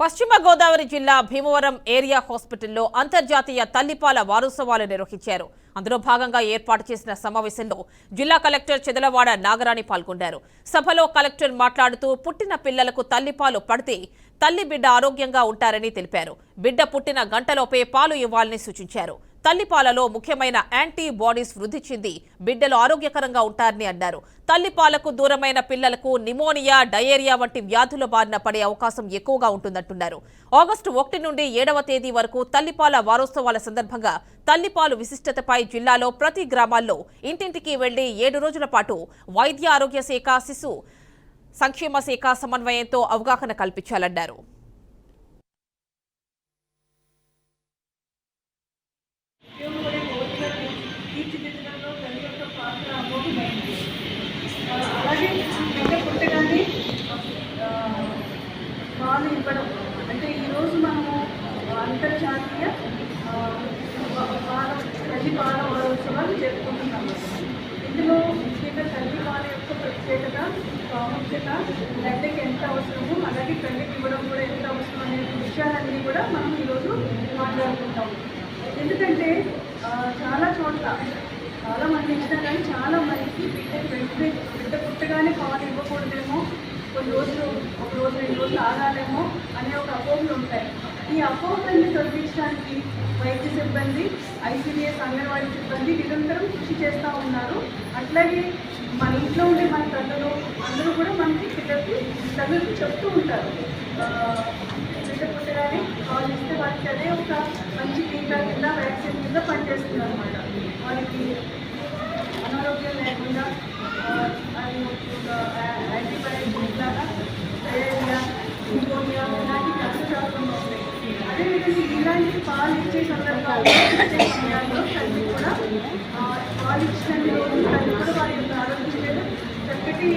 పశ్చిమ గోదావరి జిల్లా భీమవరం ఏరియా హాస్పిటల్లో అంతర్జాతీయ తల్లిపాల వారోత్సవాలు నిర్వహించారు. అందులో భాగంగా ఏర్పాటు చేసిన సమావేశంలో జిల్లా కలెక్టర్ చెదలవాడ నాగరాణి పాల్గొన్నారు. సభలో కలెక్టర్ మాట్లాడుతూ పుట్టిన పిల్లలకు తల్లిపాలు పడితే తల్లి బిడ్డ ఆరోగ్యంగా ఉంటారని తెలిపారు. బిడ్డ పుట్టిన గంటలోపే పాలు ఇవ్వాలని సూచించారు. తల్లిపాలలో ముఖ్యమైన యాంటీబాడీస్ వృద్ధి చెంది బిడ్డలు ఆరోగ్యకరంగా ఉంటారని అన్నారు. తల్లిపాలకు దూరమైన పిల్లలకు నిమోనియా డయేరియా వంటి వ్యాధుల బారిన పడే అవకాశం ఎక్కువగా ఉంటుందంటున్నారు. ఆగస్టు ఒకటి నుండి ఏడవ తేదీ వరకు తల్లిపాల వారోత్సవాల సందర్భంగా తల్లిపాలు విశిష్టతపై జిల్లాలో ప్రతి గ్రామాల్లో ఇంటింటికి వెళ్ళి ఏడు రోజుల పాటు వైద్య ఆరోగ్య శాఖ శిశు సంక్షేమ శాఖ సమన్వయంతో అవగాహన కల్పించాలన్నారు. తీర్చిదిద్దడంలో తల్లి యొక్క పాత్ర అమోఘమైంది అలాగే బిడ్డ పుట్టగానే పాలు ఇవ్వడం. అంటే ఈరోజు మనము అంతర్జాతీయ బాల తల్లి బాల వారోత్సవాలు జరుపుకుంటున్నాము ఇందులో ముఖ్యంగా తల్లి బాల యొక్క ప్రత్యేకత ప్రాముఖ్యత తల్లికి ఎంత అవసరమో అలాగే తల్లికి ఇవ్వడం కూడా ఎంత అవసరం అనే విషయాలన్నీ కూడా మనం ఈరోజు మాట్లాడుకుంటాము ఎందుకంటే చాలా చోట్ల చాలా మంది ఇష్టం కానీ చాలా మందికి బిడ్డకి వెంటనే బిడ్డ పుట్టగానే పాలు ఇవ్వకూడదేమో కొన్ని రోజులు ఒక రోజు రెండు రోజులు ఆగాలేమో అనే ఒక అపోహలు ఉంటాయి. ఈ అపోహలన్నీ తొలగించడానికి వైద్య సిబ్బంది ఐసీడీఎస్ అంగన్వాడీ సిబ్బంది నిరంతరం కృషి చేస్తూ ఉన్నారు. అట్లాగే మన ఇంట్లో ఉండే మన పెద్దలు అందరూ కూడా మనకి పిల్లలకి తల్లులకి చెప్తూ ఉంటారు. బిడ్డ పుట్టగానే వాళ్ళు ఇస్తే వారికి అదే ఒక ఇలా కింద పనిచేస్తుంది అనమాట వాళ్ళకి అనారోగ్యం లేకుండా యాంటీబయాటిక్ లాగా డయేరియా న్యూమోనియా ఇలాంటి కష్టశాస్త్రంలో ఉంటాయి అదేవిధంగా ఇలాంటి పాలు ఇచ్చే సందర్భాల్లో సమయాల్లో తల్లి కూడా పాలు ఇచ్చిన తల్లి కూడా వారి యొక్క ఆరోగ్యం మీద చక్కటి